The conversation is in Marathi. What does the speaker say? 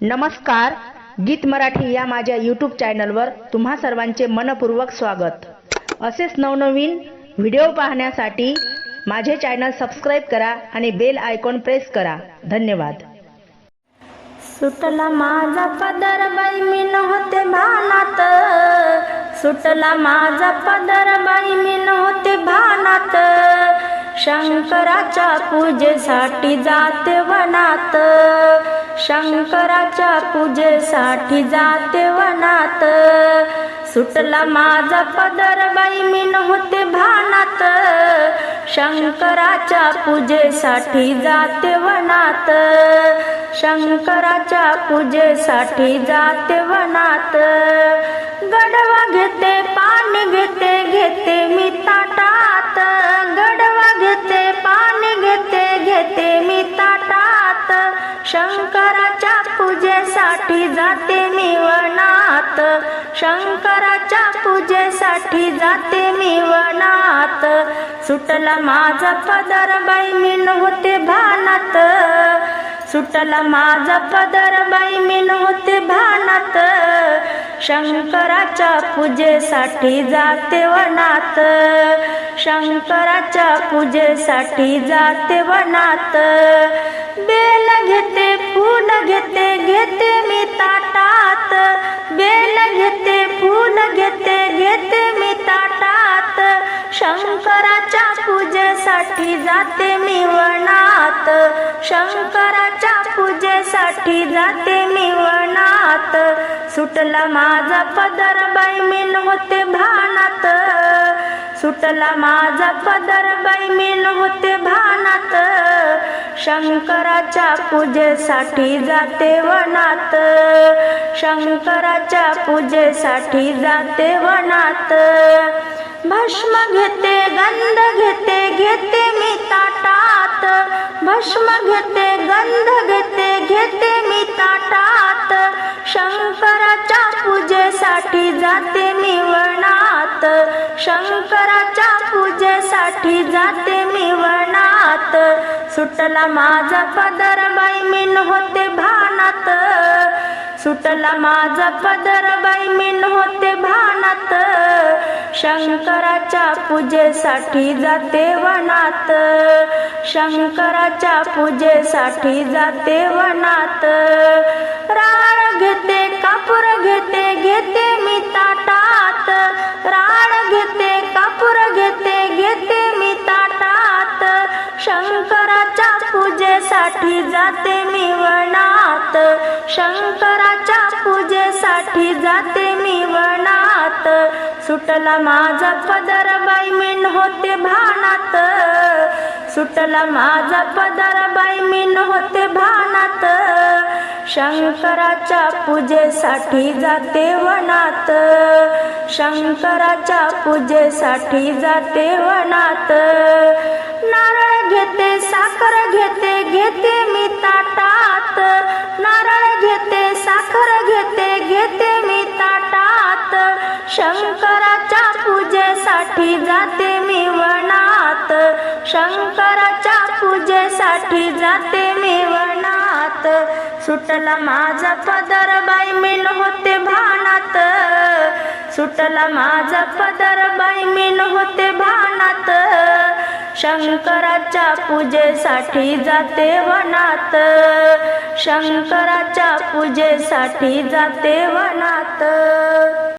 नमस्कार गीत मराठी या माझ्या यूट्यूब चॅनलवर तुम्हा सर्वांचे मनपूर्वक स्वागत. असेच नवनवीन व्हिडिओ पाहण्यासाठी माझे चॅनल सबस्क्राईब करा आणि बेल आयकॉन प्रेस करा. धन्यवाद. सुटला माझा पदर बाई मी नव्हते भानात. सुटला माझा पदर बाई मी नव्हते भानात. शंकराच्या पूजेसाठी जाते वनात. शंकराच्या पूजेसाठी जाते वनात. सुटला माझा पदर बाई मी नव्हते भानात. शंकराच्या पूजेसाठी जाते वनात. शंकराच्या पूजेसाठी जाते वनात. गडवा घेते पाणी घेते घेते मी ताटात. गडवा घेते पाणी घेते घेते मी ताटात. शंकर पूजेसाठी जाते मी वनात. शंकराच्या पूजेसाठी जाते मी वनात. सुटला माझा पदर बाई मी नव्हते भानात. सुटला माझा पदर बाई मी नव्हते भानात. शंकराच्या पूजेसाठी जाते वनात. शंकराच्या पूजेसाठी जाते वनात. बेल घेते फूल घेते घेते मी ताटात. बेल घेते फूल घेते घेते मी ताटात. शंकराच्या पूजेसाठी जाते मी वनात. शंकराच्या पूजेसाठी जाते मी वनात. सुटला माझा पदर बाई मी होते भानात. सुटला माझा पदर बाई मी शंकराच्या पूजेसाठी जाते वनात. शंकराच्या पूजेसाठी जाते वनात. भस्म घेते गंध घेते घेते मी ताटात. भस्म घेते गंध घेते घेते मी ताटात. शंकराच्या पूजेसाठी जाते मी वनात. शंकराच्या पूजेसाठी जाते मी वनात. सुटला माझा पदर बाई होते नव्हते भानात. सुटला माझा पदर बाई होते नव्हते भानात. शंकराच्या पूजेसाठी जाते वनात. शंकराच्या पूजेसाठी जाते वनात. राळ घेते कापूर घेते घेते शंकराच्या पूजेसाठी जाते मी वनात. शंकराच्या पूजेसाठी जाते मी वनात. सुटला माझा पदर बाई मीन होते भानात. सुटला माझा पदर बाई मीन होते भानात. शंकराच्या पूजेसाठी जाते वनात. शंकराच्या पूजेसाठी जाते वनात. नारळ घे साखर घेते घेते मी ताटात. नारळ घेते साखर घेते घेते मी ताटात. शंकराच्या पूजेसाठी जाते मी वनात. शंकराच्या पूजेसाठी जाते मी वनात. सुटला माझा पदर बाई मी होते भानात. सुटला माझा पदर बाई मी होते भानात. शंकराच्या पूजेसाठी जाते वनात. शंकराच्या पूजेसाठी जाते वनात.